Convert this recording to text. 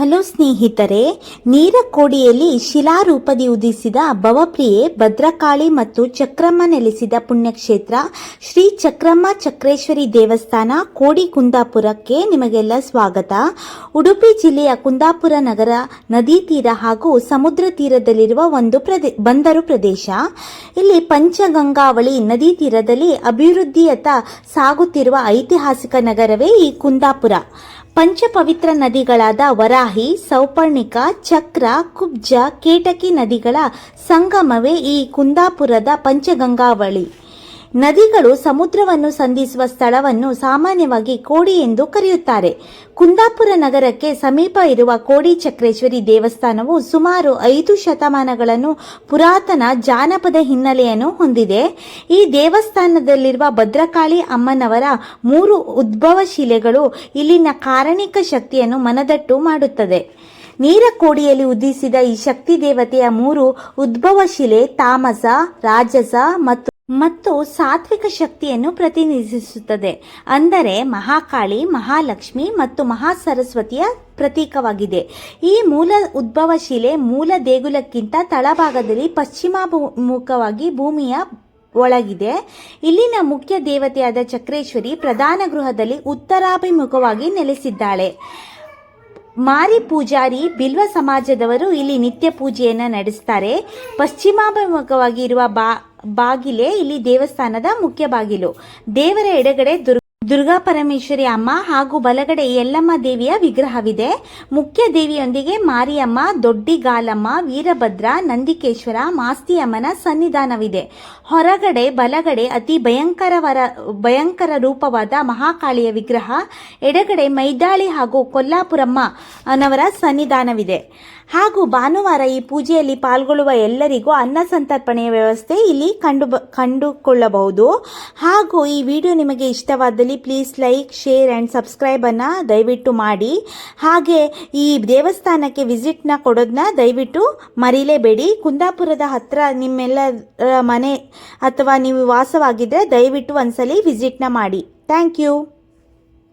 Hello ಸ್ನೇಹಿತರೆ, ನೀರಕೋಡಿಯಲ್ಲಿ ಶಿಲಾರೂಪದಿ ಉದಿಸಿದ ಭವಪ್ರಿಯೆ ಭದ್ರಕಾಳಿ ಮತ್ತು ಚಕ್ರಮ್ಮ ನೆಲೆಸಿದ ಪುಣ್ಯಕ್ಷೇತ್ರ ಶ್ರೀ ಚಕ್ರಮ್ಮ ಚಕ್ರೇಶ್ವರಿ ದೇವಸ್ಥಾನ ಕೋಡಿ ಕುಂದಾಪುರಕ್ಕೆ ನಿಮಗೆಲ್ಲ ಸ್ವಾಗತ. ಉಡುಪಿ ಜಿಲ್ಲೆಯ ಕುಂದಾಪುರ ನಗರ ನದಿ ತೀರ ಹಾಗೂ ಸಮುದ್ರ ತೀರದಲ್ಲಿರುವ ಒಂದು ಪ್ರದೇ, ಬಂದರು ಪ್ರದೇಶ. ಇಲ್ಲಿ ಪಂಚಗಂಗಾವಳಿ ನದಿ ತೀರದಲ್ಲಿ ಅಭಿವೃದ್ಧಿಯತ್ತ ಸಾಗುತ್ತಿರುವ ಐತಿಹಾಸಿಕ ನಗರವೇ ಈ ಕುಂದಾಪುರ. ಪಂಚಪವಿತ್ರ ನದಿಗಳಾದ ವರಾಹಿ ಸೌಪರ್ಣಿಕ ಚಕ್ರ ಕುಬ್ಜ ಕೇಟಕಿ ನದಿಗಳ ಸಂಗಮವೇ ಈ ಕುಂದಾಪುರದ ಪಂಚಗಂಗಾವಳಿ. ನದಿಗಳು ಸಮುದ್ರವನ್ನು ಸಂಧಿಸುವ ಸ್ಥಳವನ್ನು ಸಾಮಾನ್ಯವಾಗಿ ಕೋಡಿ ಎಂದು ಕರೆಯುತ್ತಾರೆ. ಕುಂದಾಪುರ ನಗರಕ್ಕೆ ಸಮೀಪ ಇರುವ ಕೋಡಿ ಚಕ್ರೇಶ್ವರಿ ದೇವಸ್ಥಾನವು ಸುಮಾರು ಐದು ಶತಮಾನಗಳನ್ನು ಪುರಾತನ ಜಾನಪದ ಹಿನ್ನೆಲೆಯನ್ನು ಹೊಂದಿದೆ. ಈ ದೇವಸ್ಥಾನದಲ್ಲಿರುವ ಭದ್ರಕಾಳಿ ಅಮ್ಮನವರ ಮೂರು ಉದ್ಭವ ಶಿಲೆಗಳು ಇಲ್ಲಿನ ಕಾರಣಿಕ ಶಕ್ತಿಯನ್ನು ಮನದಟ್ಟು ಮಾಡುತ್ತದೆ. ನೀರಕೋಡಿಯಲ್ಲಿ ಉದಿಸಿದ ಈ ಶಕ್ತಿ ದೇವತೆಯ ಮೂರು ಉದ್ಭವ ಶಿಲೆ ತಾಮಸ, ರಾಜಸ ಮತ್ತು ಮತ್ತು ಸಾತ್ವಿಕ ಶಕ್ತಿಯನ್ನು ಪ್ರತಿನಿಧಿಸುತ್ತದೆ. ಅಂದರೆ ಮಹಾಕಾಳಿ, ಮಹಾಲಕ್ಷ್ಮಿ ಮತ್ತು ಮಹಾ ಸರಸ್ವತಿಯ ಪ್ರತೀಕವಾಗಿದೆ. ಈ ಮೂಲ ಉದ್ಭವ ಶಿಲೆ ಮೂಲ ದೇಗುಲಕ್ಕಿಂತ ತಳಭಾಗದಲ್ಲಿ ಪಶ್ಚಿಮಾಭಿಮುಖವಾಗಿ ಭೂಮಿಯ ಒಳಗಿದೆ. ಇಲ್ಲಿನ ಮುಖ್ಯ ದೇವತೆಯಾದ ಚಕ್ರೇಶ್ವರಿ ಪ್ರಧಾನ ಗೃಹದಲ್ಲಿ ಉತ್ತರಾಭಿಮುಖವಾಗಿ ನೆಲೆಸಿದ್ದಾಳೆ. ಮಾರಿ ಪೂಜಾರಿ ಬಿಲ್ವ ಸಮಾಜದವರು ಇಲ್ಲಿ ನಿತ್ಯ ಪೂಜೆಯನ್ನು ನಡೆಸ್ತಾರೆ. ಪಶ್ಚಿಮಾಭಿಮುಖವಾಗಿ ಇರುವ ಬಾ ಬಾಗಿಲೇ ಇಲ್ಲಿ ದೇವಸ್ಥಾನದ ಮುಖ್ಯ ಬಾಗಿಲು. ದೇವರ ಎಡಗಡೆ ದುರ್ಗ ದುರ್ಗಾ ಪರಮೇಶ್ವರಿ ಅಮ್ಮ ಹಾಗೂ ಬಲಗಡೆ ಯಲ್ಲಮ್ಮ ದೇವಿಯ ವಿಗ್ರಹವಿದೆ. ಮುಖ್ಯ ದೇವಿಯೊಂದಿಗೆ ಮಾರಿಯಮ್ಮ, ದೊಡ್ಡಿಗಾಲಮ್ಮ, ವೀರಭದ್ರ, ನಂದಿಕೇಶ್ವರ, ಮಾಸ್ತಿಯಮ್ಮನ ಸನ್ನಿಧಾನವಿದೆ. ಹೊರಗಡೆ ಬಲಗಡೆ ಅತಿ ಭಯಂಕರವರ ಭಯಂಕರ ರೂಪವಾದ ಮಹಾಕಾಳಿಯ ವಿಗ್ರಹ, ಎಡಗಡೆ ಮೈದಾಳಿ ಹಾಗೂ ಕೊಲ್ಲಾಪುರಮ್ಮ ಅನವರ ಸನ್ನಿಧಾನವಿದೆ. ಹಾಗೂ ಭಾನುವಾರ ಈ ಪೂಜೆಯಲ್ಲಿ ಪಾಲ್ಗೊಳ್ಳುವ ಎಲ್ಲರಿಗೂ ಅನ್ನ ಸಂತರ್ಪಣೆಯ ವ್ಯವಸ್ಥೆ ಇಲ್ಲಿ ಕಂಡು ಕಂಡುಕೊಳ್ಳಬಹುದು. ಹಾಗೂ ಈ ವಿಡಿಯೋ ನಿಮಗೆ ಇಷ್ಟವಾದಲ್ಲಿ ಪ್ಲೀಸ್ ಲೈಕ್, ಶೇರ್ ಆ್ಯಂಡ್ ಸಬ್ಸ್ಕ್ರೈಬನ್ನು ದಯವಿಟ್ಟು ಮಾಡಿ. ಹಾಗೆ ಈ ದೇವಸ್ಥಾನಕ್ಕೆ ವಿಸಿಟ್ನ ಕೊಡೋದನ್ನ ದಯವಿಟ್ಟು ಮರೀಲೇಬೇಡಿ. ಕುಂದಾಪುರದ ಹತ್ತಿರ ನಿಮ್ಮೆಲ್ಲರ ಮನೆ ಅಥವಾ ನೀವು ವಾಸವಾಗಿದ್ದರೆ ದಯವಿಟ್ಟು ಒಂದ್ಸಲಿ ವಿಸಿಟ್ನ ಮಾಡಿ. Thank you.